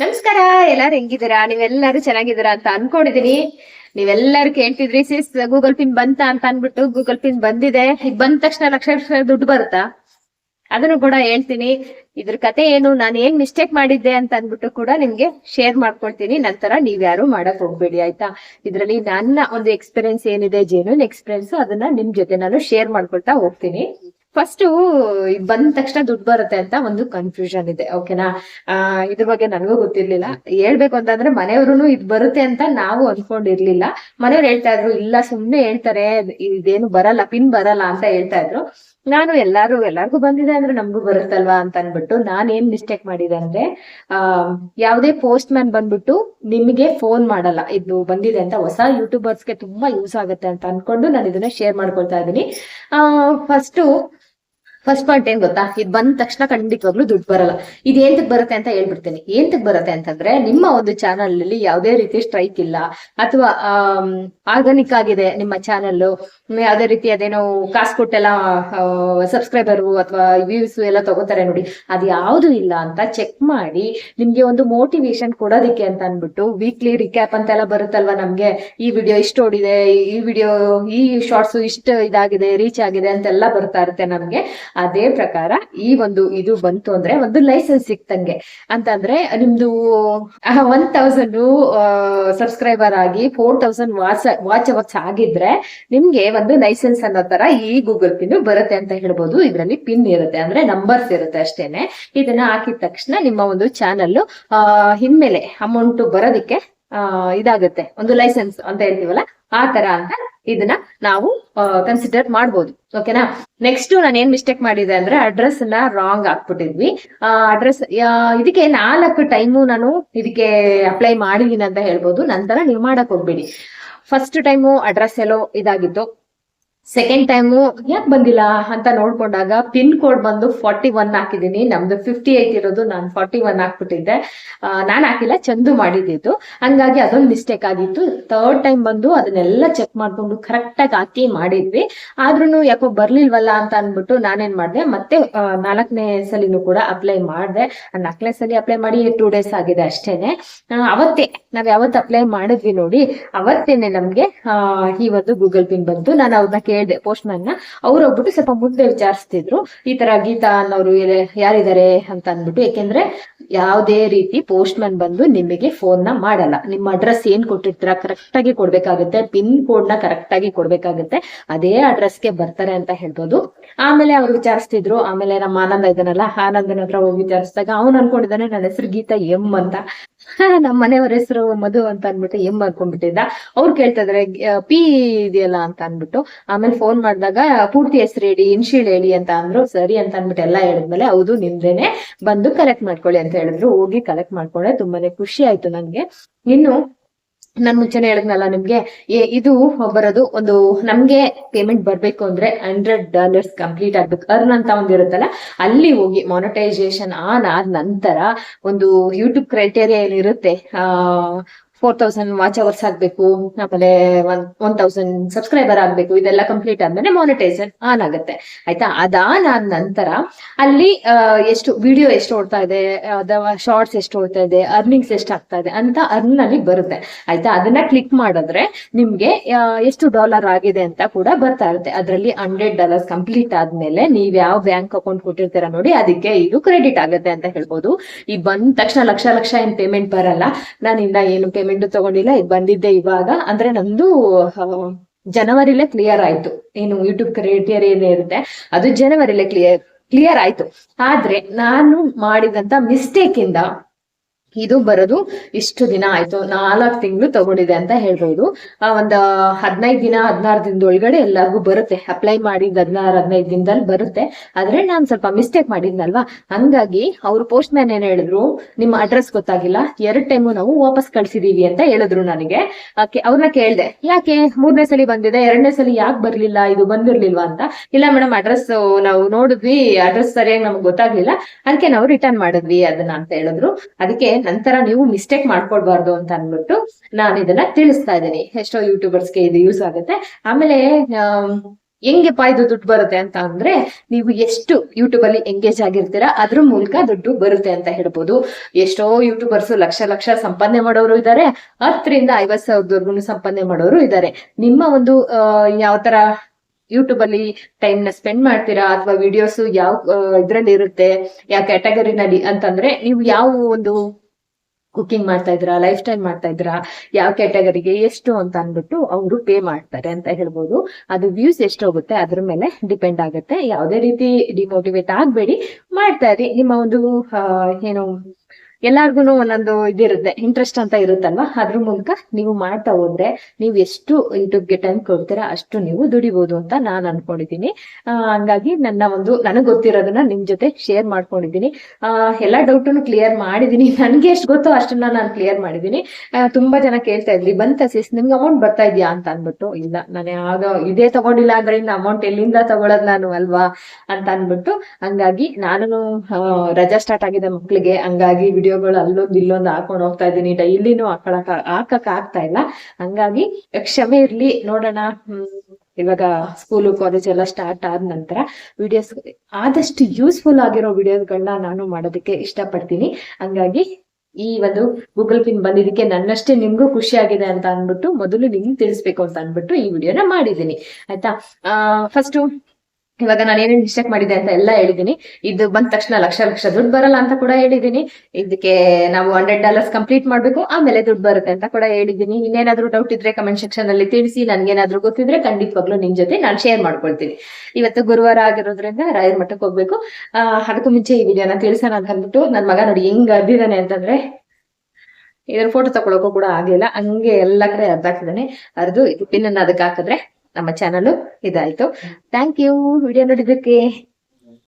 ನಮಸ್ಕಾರ, ಎಲ್ಲಾರು ಹೆಂಗಿದ್ದೀರಾ? ನೀವೆಲ್ಲರೂ ಚೆನ್ನಾಗಿದ್ದೀರಾ ಅಂತ ಅನ್ಕೊಂಡಿದೀನಿ. ನೀವೆಲ್ಲರೂ ಕೇಳ್ತಿದ್ರಿ ಸಿಸ್ ಗೂಗಲ್ ಪಿನ್ ಬಂತ ಅಂತ ಅನ್ಬಿಟ್ಟು ಗೂಗಲ್ ಪಿನ್ ಬಂದಿದೆ. ಈಗ ಬಂದ ತಕ್ಷಣ ಲಕ್ಷ ದುಡ್ಡು ಬರುತ್ತಾ? ಅದನ್ನು ಕೂಡ ಹೇಳ್ತೀನಿ. ಇದ್ರ ಕತೆ ಏನು, ನಾನು ಏನ್ ಮಿಸ್ಟೇಕ್ ಮಾಡಿದ್ದೆ ಅಂತ ಅನ್ಬಿಟ್ಟು ಕೂಡ ನಿಮ್ಗೆ ಶೇರ್ ಮಾಡ್ಕೊಳ್ತೀನಿ ನಂತರ ನೀವ್ಯಾರು ಮಾಡಕ್ ಹೋಗ್ಬೇಡಿ, ಆಯ್ತಾ? ಇದ್ರಲ್ಲಿ ನನ್ನ ಒಂದು ಎಕ್ಸ್ಪೀರಿಯನ್ಸ್ ಏನಿದೆ ಜೇನು ಎಕ್ಸ್ಪೀರಿಯನ್ಸ್ ಅದನ್ನ ನಿಮ್ ಜೊತೆ ನಾನು ಶೇರ್ ಮಾಡ್ಕೊಳ್ತಾ ಹೋಗ್ತೀನಿ. ಫಸ್ಟ್ ಬಂದ ತಕ್ಷಣ ದುಡ್ಡು ಬರುತ್ತೆ ಅಂತ ಒಂದು ಕನ್ಫ್ಯೂಷನ್ ಇದೆ ಓಕೆನಾ ಆ, ಇದ್ರ ಬಗ್ಗೆ ನನಗೂ ಗೊತ್ತಿರ್ಲಿಲ್ಲ. ಹೇಳ್ಬೇಕು ಅಂತಂದ್ರೆ ಮನೆಯವ್ರು ಇದ್ ಬರುತ್ತೆ ಅಂತ ನಾವು ಅನ್ಕೊಂಡಿರ್ಲಿಲ್ಲ. ಮನೆಯವ್ರು ಹೇಳ್ತಾ ಇದ್ರು, ಇಲ್ಲ, ಸುಮ್ನೆ ಹೇಳ್ತಾರೆ, ಇದೇನು ಬರಲ್ಲ ಪಿನ್ ಬರಲ್ಲ ಅಂತ ಹೇಳ್ತಾ ಇದ್ರು. ನಾನು ಎಲ್ಲಾರು, ಎಲ್ಲಾರ್ಗು ಬಂದಿದೆ ಅಂದ್ರೆ ನಮ್ಗೂ ಬರುತ್ತಲ್ವಾ ಅಂತ ಅನ್ಬಿಟ್ಟು ನಾನ್ ಏನ್ ಮಿಸ್ಟೇಕ್ ಮಾಡಿದೆ ಅಂದ್ರೆ, ಆ, ಯಾವ್ದೇ ಪೋಸ್ಟ್ ಮ್ಯಾನ್ ಬಂದ್ಬಿಟ್ಟು ನಿಮಗೆ ಫೋನ್ ಮಾಡಲ್ಲ. ಇದು ಬಂದಿದೆ ಅಂತ ಹೊಸ ಯೂಟ್ಯೂಬರ್ಸ್ಗೆ ತುಂಬಾ ಯೂಸ್ ಆಗುತ್ತೆ ಅಂತ ಅನ್ಕೊಂಡು ನಾನು ಇದನ್ನ ಶೇರ್ ಮಾಡ್ಕೊಳ್ತಾ ಇದ್ದೀನಿ. ಫಸ್ಟ್ ಫಸ್ಟ್ ಪಾಯಿಂಟ್ ಏನ್ ಗೊತ್ತಾ? ಇದ್ ಬಂದ ತಕ್ಷಣ ಖಂಡಿತವಾಗ್ಲೂ ದುಡ್ಡು ಬರಲ್ಲ. ಇದು ಏಂತಕ್ ಬರುತ್ತೆ ಅಂತ ಹೇಳ್ಬಿಡ್ತೀನಿ. ಏಂತಕ್ ಬರುತ್ತೆ ಅಂತಂದ್ರೆ, ನಿಮ್ಮ ಒಂದು ಚಾನಲ್ ಅಲ್ಲಿ ಯಾವುದೇ ರೀತಿ ಸ್ಟ್ರೈಕ್ ಇಲ್ಲ, ಅಥವಾ ಆರ್ಗಾನಿಕ್ ಆಗಿದೆ ನಿಮ್ಮ ಚಾನಲ್ ಯಾವ್ದೇ ರೀತಿ ಅದೇನೋ ಕಾಸು ಕೊಟ್ಟೆಲ್ಲ ಸಬ್ಸ್ಕ್ರೈಬರ್ ಅಥವಾ ವ್ಯೂಸ್ ಎಲ್ಲ ತಗೋತಾರೆ ನೋಡಿ. ಅದು ಯಾವುದು ಇಲ್ಲ ಅಂತ ಚೆಕ್ ಮಾಡಿ, ನಿಮ್ಗೆ ಒಂದು ಮೋಟಿವೇಶನ್ ಕೊಡೋದಿಕ್ಕೆ ಅಂತ ಅನ್ಬಿಟ್ಟು ವೀಕ್ಲಿ ರಿಕ್ಯಾಪ್ ಅಂತೆಲ್ಲ ಬರುತ್ತಲ್ವಾ ನಮ್ಗೆ? ಈ ವಿಡಿಯೋ ಇಷ್ಟು ಓಡಿದೆ, ಈ ವಿಡಿಯೋ ಈ ಶಾರ್ಟ್ಸ್ ಇಷ್ಟು ಇದಾಗಿದೆ ರೀಚ್ ಆಗಿದೆ ಅಂತೆಲ್ಲ ಬರ್ತಾ ಇರುತ್ತೆ ನಮ್ಗೆ. ಅದೇ ಪ್ರಕಾರ ಈ ಒಂದು ಇದು ಬಂತು ಅಂದ್ರೆ ಒಂದು ಲೈಸೆನ್ಸ್ ಸಿಕ್ತಂಗೆ. ಅಂತಂದ್ರೆ ನಿಮ್ದು ಒನ್ ತೌಸಂಡ್ ಸಬ್ಸ್ಕ್ರೈಬರ್ ಆಗಿ four thousand watch watch hours ಆಗಿದ್ರೆ ನಿಮ್ಗೆ ಒಂದು ಲೈಸೆನ್ಸ್ ಅನ್ನೋ ತರ ಈ ಗೂಗಲ್ ಪಿನ್ ಬರುತ್ತೆ ಅಂತ ಹೇಳ್ಬೋದು. ಇದರಲ್ಲಿ ಪಿನ್ ಇರುತ್ತೆ ಅಂದ್ರೆ ನಂಬರ್ಸ್ ಇರುತ್ತೆ ಅಷ್ಟೇನೆ. ಇದನ್ನ ಹಾಕಿದ ತಕ್ಷಣ ನಿಮ್ಮ ಒಂದು ಚಾನಲ್ ಹಿಮ್ಮೆಲೆ ಅಮೌಂಟ್ ಬರೋದಿಕ್ಕೆ ಇದಾಗುತ್ತೆ. ಒಂದು ಲೈಸೆನ್ಸ್ ಅಂತ ಹೇಳ್ತೀವಲ್ಲ, ಆ ತರ ಅಂತ ಇದನ್ನ ನಾವು ಕನ್ಸಿಡರ್ ಮಾಡ್ಬೋದು. ಓಕೆನಾ ನೆಕ್ಸ್ಟ್ ನಾನು ಏನ್ ಮಿಸ್ಟೇಕ್ ಮಾಡಿದೆ ಅಂದ್ರೆ ಅಡ್ರೆಸ್ನ ರಾಂಗ್ ಹಾಕ್ಬಿಟ್ಟಿದ್ವಿ. ಅಡ್ರೆಸ್ ಇದಕ್ಕೆ ನಾಲ್ಕು ಟೈಮು ನಾನು ಇದಕ್ಕೆ ಅಪ್ಲೈ ಮಾಡಿದೀನಿ ಅಂತ ಹೇಳ್ಬೋದು. ನಂತರ ನೀವು ಮಾಡಕ್ ಹೋಗ್ಬೇಡಿ. ಫಸ್ಟ್ ಟೈಮು ಅಡ್ರೆಸ್ ಎಲ್ಲೋ ಇದಾಗಿತ್ತು. ಸೆಕೆಂಡ್ ಟೈಮು ಯಾಕೆ ಬಂದಿಲ್ಲ ಅಂತ ನೋಡ್ಕೊಂಡಾಗ ಪಿನ್ ಕೋಡ್ ಬಂದು ಫಾರ್ಟಿ ಒನ್ ಹಾಕಿದ್ದೀನಿ. ನಮ್ದು ಫಿಫ್ಟಿ ಏಟ್ ಇರೋದು, ನಾನು ಫಾರ್ಟಿ ಒನ್ ಹಾಕ್ಬಿಟ್ಟಿದ್ದೆ ನಾನು ಹಾಕಿಲ್ಲ, ಚಂದು ಮಾಡಿದ್ದು ಹಂಗಾಗಿ ಅದೊಂದು ಮಿಸ್ಟೇಕ್ ಆಗಿತ್ತು. ಥರ್ಡ್ ಟೈಮ್ ಬಂದು ಅದನ್ನೆಲ್ಲ ಚೆಕ್ ಮಾಡ್ಕೊಂಡು ಕರೆಕ್ಟಾಗಿ ಹಾಕಿ ಮಾಡಿದ್ವಿ. ಆದ್ರೂ ಯಾಕೋ ಬರ್ಲಿಲ್ವಲ್ಲ ಅಂತ ಅಂದ್ಬಿಟ್ಟು ನಾನೇನ್ ಮಾಡಿದೆ, ಮತ್ತೆ ನಾಲ್ಕನೇ ಸಲಿನೂ ಕೂಡ ಅಪ್ಲೈ ಮಾಡಿದೆ. ನಾಲ್ಕನೇ ಸಲ ಅಪ್ಲೈ ಮಾಡಿ ಟೂ ಡೇಸ್ ಆಗಿದೆ ಅಷ್ಟೇನೆ. ಅವತ್ತೇ, ನಾವ್ ಯಾವತ್ತು ಅಪ್ಲೈ ಮಾಡಿದ್ವಿ ನೋಡಿ, ಅವತ್ತೇನೆ ನಮ್ಗೆ ಈ ಒಂದು ಗೂಗಲ್ ಪಿನ್ ಬಂತು. ನಾನು ಅವ್ರನ್ನ ಕೇಳಿದೆ ಪೋಸ್ಟ್ ಮ್ಯಾನ್ನ, ಅವ್ರು ಹೋಗ್ಬಿಟ್ಟು ಸ್ವಲ್ಪ ಮುಂದೆ ವಿಚಾರಿಸ್ತಿದ್ರು. ಈ ತರ ಗೀತಾ ಅನ್ನೋರು ಯಾರಿದ್ದಾರೆ ಅಂತ ಅಂದ್ಬಿಟ್ಟು ಯಾಕೆಂದ್ರೆ ಯಾವುದೇ ರೀತಿ ಪೋಸ್ಟ್ ಮ್ಯಾನ್ ಬಂದು ನಿಮಗೆ ಫೋನ್ನ ಮಾಡಲ್ಲ. ನಿಮ್ಮ ಅಡ್ರೆಸ್ ಏನ್ ಕೊಟ್ಟಿರ್ತೀರಾ ಕರೆಕ್ಟ್ ಆಗಿ ಕೊಡ್ಬೇಕಾಗುತ್ತೆ ಪಿನ್ ಕೋಡ್ನ ಕರೆಕ್ಟ್ ಆಗಿ ಕೊಡ್ಬೇಕಾಗುತ್ತೆ, ಅದೇ ಅಡ್ರೆಸ್ಗೆ ಬರ್ತಾರೆ ಅಂತ ಹೇಳ್ಬೋದು. ಆಮೇಲೆ ಅವ್ರು ವಿಚಾರಿಸ್ತಿದ್ರು, ಆಮೇಲೆ ನಮ್ಮ ಆನಂದ ಇದನ್ನಲ್ಲ ಆನಂದನ ಹತ್ರ ಹೋಗಿ ವಿಚಾರಿಸಿದಾಗ ಅವ್ನು ಅನ್ಕೊಂಡಿದ್ದಾನೆ, ನನ್ನ ಹೆಸರು ಗೀತಾ ಎಂ ಅಂತ. ನಮ್ಮ ಮನೆಯವ್ರ ಹೆಸರು ಮಧು ಅಂತ ಅನ್ಬಿಟ್ಟು ಎಂ ಮಾಡ್ಕೊಂಡ್ಬಿಟ್ಟಿದ್ದ? ಅವ್ರು ಕೇಳ್ತಾ ಇದ್ರೆ ಪಿ ಇದೆಯಲ್ಲ ಅಂತ ಅನ್ಬಿಟ್ಟು ಆಮೇಲೆ ಫೋನ್ ಮಾಡಿದಾಗ, ಪೂರ್ತಿ ಹೆಸರು ಹೇಳಿ, ಇನ್ಶಿಯಲ್ ಹೇಳಿ ಅಂತ ಅಂದ್ರು. ಸರಿ ಅಂತ ಅನ್ಬಿಟ್ಟು ಎಲ್ಲ ಹೇಳಿದ್ಮೇಲೆ ಹೌದು, ನಿಂದ್ರೇನೆ. ಬಂದು ಕಲೆಕ್ಟ್ ಮಾಡ್ಕೊಳ್ಳಿ ಅಂತ ಹೇಳಿದ್ರು. ಹೋಗಿ ಕಲೆಕ್ಟ್ ಮಾಡ್ಕೊಂಡೆ ತುಂಬಾನೇ ಖುಷಿ ಆಯ್ತು ನನ್ಗೆ ಇನ್ನು ನಾನ್ ಮುಂಚೆನೆ ಹೇಳಿದ್ನಲ್ಲ ನಿಮ್ಗೆ ಇದು ಬರೋದು ಒಂದು ನಮ್ಗೆ ಪೇಮೆಂಟ್ ಬರ್ಬೇಕು ಅಂದ್ರೆ ಹಂಡ್ರೆಡ್ ಡಾಲರ್ಸ್ ಕಂಪ್ಲೀಟ್ ಆಗ್ಬೇಕು. ಅರ್ನ್ ಅಂತ ಒಂದಿರುತ್ತಲ್ಲ ಅಲ್ಲಿ ಹೋಗಿ ಮಾನಿಟೈಸೇಷನ್ ಆನ್ ಆದ ನಂತರ ಒಂದು ಯೂಟ್ಯೂಬ್ ಕ್ರೈಟೇರಿಯಾ ಏನಿರುತ್ತೆ ಫೋರ್ ತೌಸಂಡ್ ವಾಚ್ ಅವರ್ಸ್ ಆಗ್ಬೇಕು, ಆಮೇಲೆ ಒನ್ ಒನ್ ತೌಸಂಡ್ ಸಬ್ಸ್ಕ್ರೈಬರ್ ಆಗ್ಬೇಕು, ಇದೆಲ್ಲ ಕಂಪ್ಲೀಟ್ ಆದ್ಮೇಲೆ ಮಾನಿಟೈಸೇಷನ್ ಆನ್ ಆಗುತ್ತೆ. ಆಯ್ತಾ? ಅದಾನ್ ಆದ ನಂತರ ಅಲ್ಲಿ ಎಷ್ಟು ವಿಡಿಯೋ ಎಷ್ಟು ಓಡ್ತಾ ಇದೆ, ಅಥವಾ ಶಾರ್ಟ್ಸ್ ಎಷ್ಟು ಓಡ್ತಾ ಇದೆ ಅರ್ನಿಂಗ್ಸ್ ಎಷ್ಟು ಆಗ್ತಾ ಇದೆ ಅಂತ ಅರ್ನ್ ಅಲ್ಲಿ ಬರುತ್ತೆ. ಆಯ್ತಾ? ಅದನ್ನ ಕ್ಲಿಕ್ ಮಾಡಿದ್ರೆ ನಿಮ್ಗೆ ಎಷ್ಟು ಡಾಲರ್ ಆಗಿದೆ ಅಂತ ಕೂಡ ಬರ್ತಾ ಇರುತ್ತೆ. ಅದರಲ್ಲಿ ಹಂಡ್ರೆಡ್ ಡಾಲರ್ಸ್ ಕಂಪ್ಲೀಟ್ ಆದ್ಮೇಲೆ ನೀವ್ ಯಾವ ಬ್ಯಾಂಕ್ ಅಕೌಂಟ್ ಕೊಟ್ಟಿರ್ತೀರ ನೋಡಿ, ಅದಕ್ಕೆ ಇದು ಕ್ರೆಡಿಟ್ ಆಗುತ್ತೆ ಅಂತ ಹೇಳ್ಬೋದು. ಈ ಬಂದ ತಕ್ಷಣ ಲಕ್ಷ ಲಕ್ಷ ಏನ್ ಪೇಮೆಂಟ್ ಬರಲ್ಲ. ನಾನು ಇನ್ನ ಏನು ಪೇಮೆಂಟ್ ತಗೊಂಡಿಲ್ಲ ಇದು ಬಂದಿದ್ದೆ ಇವಾಗ. ಅಂದ್ರೆ ನಂದು ಜನವರಿಲೇ ಕ್ಲಿಯರ್ ಆಯ್ತು. ಏನು ಯೂಟ್ಯೂಬ್ ಕ್ರಿಯೇಟಿಯರ್ ಏನೇ ಇರುತ್ತೆ, ಅದು ಜನವರಿಲೇ ಕ್ಲಿಯರ್ ಕ್ಲಿಯರ್ ಆಯ್ತು. ಆದ್ರೆ ನಾನು ಮಾಡಿದಂತ ಮಿಸ್ಟೇಕ್ ಇಂದ ಇದು ಬರೋದು ಇಷ್ಟು ದಿನ ಆಯ್ತು, ನಾಲ್ಕು ತಿಂಗಳು ತಗೊಂಡಿದೆ ಅಂತ ಹೇಳ್ಬೋದು. ಒಂದ್ ಹದಿನೈದು ದಿನ, ಹದಿನಾರು ದಿನದ ಒಳಗಡೆ ಎಲ್ಲರಿಗೂ ಬರುತ್ತೆ. ಅಪ್ಲೈ ಮಾಡಿದ ಹದಿನಾರು, ಹದಿನೈದು ದಿನದಲ್ಲಿ ಬರುತ್ತೆ. ಆದ್ರೆ ನಾನ್ ಸ್ವಲ್ಪ ಮಿಸ್ಟೇಕ್ ಮಾಡಿದ್ನಲ್ವಾ? ಹಂಗಾಗಿ ಅವ್ರು ಪೋಸ್ಟ್ ಮ್ಯಾನ್ ಏನ್ ಹೇಳಿದ್ರು, ನಿಮ್ಮ ಅಡ್ರೆಸ್ ಗೊತ್ತಾಗಿಲ್ಲ. ಎರಡ್ ಟೈಮು ನಾವು ವಾಪಸ್ ಕಳ್ಸಿದೀವಿ ಅಂತ ಹೇಳಿದ್ರು ನನಗೆ. ಅವ್ರನ್ನ ಕೇಳ್ದೆ, ಯಾಕೆ? ಮೂರನೇ ಸಲ ಬಂದಿದೆ. ಎರಡನೇ ಸಲ ಯಾಕೆ ಬರ್ಲಿಲ್ಲ? ಇದು ಬಂದಿರ್ಲಿಲ್ವಾ ಅಂತ? ಇಲ್ಲ ಮೇಡಮ್ ಅಡ್ರೆಸ್ ನಾವು ನೋಡಿದ್ವಿ. ಅಡ್ರೆಸ್ ಸರಿಯಾಗಿ ನಮ್ಗೆ ಗೊತ್ತಾಗ್ಲಿಲ್ಲ. ಅದಕ್ಕೆ ನಾವು ರಿಟರ್ನ್ ಮಾಡಿದ್ವಿ ಅದನ್ನ ಅಂತ ಹೇಳಿದ್ರು. ಅದಕ್ಕೆ ನಂತರ ನೀವು ಮಿಸ್ಟೇಕ್ ಮಾಡ್ಕೊಡ್ಬಾರ್ದು ಅಂತ ಅನ್ಬಿಟ್ಟು ನಾನು ಇದನ್ನ ತಿಳಿಸ್ತಾ ಇದ್ದೀನಿ. ಎಷ್ಟೋ ಯೂಟ್ಯೂಬರ್ಸ್ಗೆ ಇದು ಯೂಸ್ ಆಗುತ್ತೆ. ಆಮೇಲೆ ಹೆಂಗೆಪ್ಪ ಇದು ದುಡ್ಡು ಬರುತ್ತೆ ಅಂತ ಅಂದ್ರೆ, ನೀವು ಎಷ್ಟು ಯೂಟ್ಯೂಬ್ ಅಲ್ಲಿ ಎಂಗೇಜ್ ಆಗಿರ್ತೀರಾ, ಅದ್ರ ಮೂಲಕ ದುಡ್ಡು ಬರುತ್ತೆ ಅಂತ ಹೇಳ್ಬೋದು. ಎಷ್ಟೋ ಯೂಟ್ಯೂಬರ್ಸ್ ಲಕ್ಷ ಲಕ್ಷ ಸಂಪಾದನೆ ಮಾಡೋರು ಇದ್ದಾರೆ ಹತ್ತರಿಂದ ಐವತ್ ಸಾವಿರದವರೆಗೂ ಸಂಪಾದನೆ ಮಾಡೋರು ಇದ್ದಾರೆ ನಿಮ್ಮ ಒಂದು ಯಾವ ತರ ಯೂಟ್ಯೂಬ್ ಅಲ್ಲಿ ಟೈಮ್ನ ಸ್ಪೆಂಡ್ ಮಾಡ್ತೀರಾ, ಅಥವಾ ವಿಡಿಯೋಸ್ ಯಾವ ಇದ್ರಲ್ಲಿ ಇರುತ್ತೆ, ಯಾವ ಕ್ಯಾಟಗರಿನಲ್ಲಿ ಅಂತಂದ್ರೆ, ನೀವು ಯಾವ ಒಂದು ಕುಕಿಂಗ್ ಮಾಡ್ತಾ ಇದ್ರಾ ಲೈಫ್ ಸ್ಟೈಲ್ ಮಾಡ್ತಾ ಇದ್ರಾ, ಯಾವ ಕ್ಯಾಟಗರಿಗೆ ಎಷ್ಟು ಅಂತ ಅಂದ್ಬಿಟ್ಟು ಅವರು ಪೇ ಮಾಡ್ತಾರೆ ಅಂತ ಹೇಳ್ಬೋದು. ಅದು ವ್ಯೂಸ್ ಎಷ್ಟು ಹೋಗುತ್ತೆ ಅದ್ರ ಮೇಲೆ ಡಿಪೆಂಡ್ ಆಗುತ್ತೆ. ಯಾವುದೇ ರೀತಿ ಡಿಮೋಟಿವೇಟ್ ಆಗ್ಬೇಡಿ, ಮಾಡ್ತಾ ಇರಿ. ನಿಮ್ಮ ಒಂದು ಏನು ಎಲ್ಲಾರ್ಗು ಒಂದೊಂದು ಇದಿರುತ್ತೆ ಇಂಟ್ರೆಸ್ಟ್ ಅಂತ ಇರುತ್ತಲ್ವಾ? ಅದ್ರ ಮೂಲಕ ನೀವು ಮಾಡ್ತಾ ಹೋದ್ರೆ ನೀವು ಎಷ್ಟು ಯೂಟ್ಯೂಬ್ಗೆ ಟೈಮ್ ಕೊಡ್ತೀರಾ ಅಷ್ಟು ನೀವು ದುಡಿಬಹುದು ಅಂತ ನಾನು ಅನ್ಕೊಂಡಿದ್ದೀನಿ. ಹಂಗಾಗಿ ನನ್ನ ಒಂದು, ನನಗೆ ಗೊತ್ತಿರೋದನ್ನ ನಿಮ್ ಜೊತೆ ಶೇರ್ ಮಾಡ್ಕೊಂಡಿದ್ದೀನಿ. ಎಲ್ಲಾ ಡೌಟನ್ನು ಕ್ಲಿಯರ್ ಮಾಡಿದೀನಿ ನನ್ಗೆ ಎಷ್ಟು ಗೊತ್ತೋ ಅಷ್ಟನ್ನ ನಾನು ಕ್ಲಿಯರ್ ಮಾಡಿದೀನಿ ತುಂಬಾ ಜನ ಕೇಳ್ತಾ ಇದ್ರಿ ಬಂತ ಸಿಸ್ ನಿಮ್ಗೆ ಅಮೌಂಟ್ ಬರ್ತಾ ಇದೆಯಾ? ಅಂತ ಅನ್ಬಿಟ್ಟು ಇಲ್ಲ, ನಾನು ಯಾವ್ದೋ ಇದೇ ತಗೊಂಡಿಲ್ಲ ಅಂದ್ರೆ ಇನ್ನು ಅಮೌಂಟ್ ಎಲ್ಲಿಂದ ತಗೊಳದ್ ನಾನು ಅಲ್ವಾ? ಅಂತ ಅನ್ಬಿಟ್ಟು ಹಂಗಾಗಿ ನಾನು ರಜಾ ಸ್ಟಾರ್ಟ್ ಆಗಿದೆ ಮಕ್ಳಿಗೆ, ಹಂಗಾಗಿ ವಿಡಿಯೋಗಳು ಅಲ್ಲೊಂದು ಇಲ್ಲೊಂದು ಹಾಕೊಂಡು ಹೋಗ್ತಾ ಇದ್ದೀನಿ. ಡೈಲಿನೂ ಹಾಕೊಳಕ್ ಹಾಕಕ್ ಆಗ್ತಾ ಇಲ್ಲ. ಹಂಗಾಗಿ ಕ್ಷಮೆ ಇರ್ಲಿ, ನೋಡೋಣ. ಇವಾಗ ಸ್ಕೂಲು ಕಾಲೇಜ್ ಎಲ್ಲ ಸ್ಟಾರ್ಟ್ ಆದ ನಂತರ ವಿಡಿಯೋಸ್ ಆದಷ್ಟು ಯೂಸ್ಫುಲ್ ಆಗಿರೋ ವಿಡಿಯೋಸ್ಗಳನ್ನ ನಾನು ಮಾಡೋದಕ್ಕೆ ಇಷ್ಟಪಡ್ತೀನಿ. ಹಂಗಾಗಿ ಈ ಒಂದು ಗೂಗಲ್ ಪಿನ್ ಬಂದಿದ್ದಕ್ಕೆ ನನ್ನಷ್ಟೇ ನಿಮ್ಗೂ ಖುಷಿ ಆಗಿದೆ ಅಂತ ಅಂದ್ಬಿಟ್ಟು ಮೊದಲು ನಿಮ್ಗೆ ತಿಳಿಸ್ಬೇಕು ಅಂತ ಅಂದ್ಬಿಟ್ಟು ಈ ವಿಡಿಯೋನ ಮಾಡಿದ್ದೀನಿ. ಆಯ್ತಾ? ಫಸ್ಟ್ ಇವಾಗ ನಾನು ಏನೇನು ಮಿಸ್ಟೇಕ್ ಮಾಡಿದೆ ಅಂತ ಎಲ್ಲ ಹೇಳಿದೀನಿ. ಇದು ಬಂದ ತಕ್ಷಣ ಲಕ್ಷ ಲಕ್ಷ ದುಡ್ಡು ಬರಲ್ಲ ಅಂತ ಕೂಡ ಹೇಳಿದೀನಿ. ಇದಕ್ಕೆ ನಾವು ಹಂಡ್ರೆಡ್ ಡಾಲರ್ಸ್ ಕಂಪ್ಲೀಟ್ ಮಾಡಬೇಕು, ಆಮೇಲೆ ದುಡ್ಡು ಬರುತ್ತೆ ಅಂತ ಕೂಡ ಹೇಳಿದೀನಿ. ಇನ್ನೇನಾದ್ರೂ ಡೌಟ್ ಇದ್ರೆ ಕಮೆಂಟ್ ಸೆಕ್ಷನ್ ಅಲ್ಲಿ ತಿಳಿಸಿ, ನನ್ಗೇನಾದ್ರೂ ಗೊತ್ತಿದ್ರೆ ಖಂಡಿತವಾಗ್ಲೂ ನಿಮ್ ಜೊತೆ ನಾನು ಶೇರ್ ಮಾಡ್ಕೊಳ್ತೀನಿ. ಇವತ್ತು ಗುರುವಾರ ಆಗಿರೋದ್ರಿಂದ ರಾಯರ ಮಠಕ್ಕೆ ಹೋಗ್ಬೇಕು. ಅದಕ್ಕೂ ಮುಂಚೆ ಈ ವಿಡಿಯೋನ ತಿಳಿಸೋಣ ಅಂತ ಅಂದ್ಬಿಟ್ಟು ನನ್ ಮಗ ನೋಡಿ ಹೆಂಗ್ ಅರ್ದಿದ್ದಾನೆ ಅಂತಂದ್ರೆ ಇದ್ರ ಫೋಟೋ ತಗೊಳಕು ಕೂಡ ಆಗ್ಲಿಲ್ಲ ಹಂಗೆ ಎಲ್ಲ ಕಡೆ ಅರ್ಧಾಕ್ತಿದ್ದಾನೆ ಅರ್ದು ಇದು ಪಿನ್ ಅನ್ನ ಅದಕ್ಕೆ ಹಾಕಿದ್ರೆ ನಮ್ಮ ಚಾನಲ್ ಇದಾಯ್ತು. ಥ್ಯಾಂಕ್ ಯು ವಿಡಿಯೋ ನೋಡಿದ್ದಕ್ಕೆ.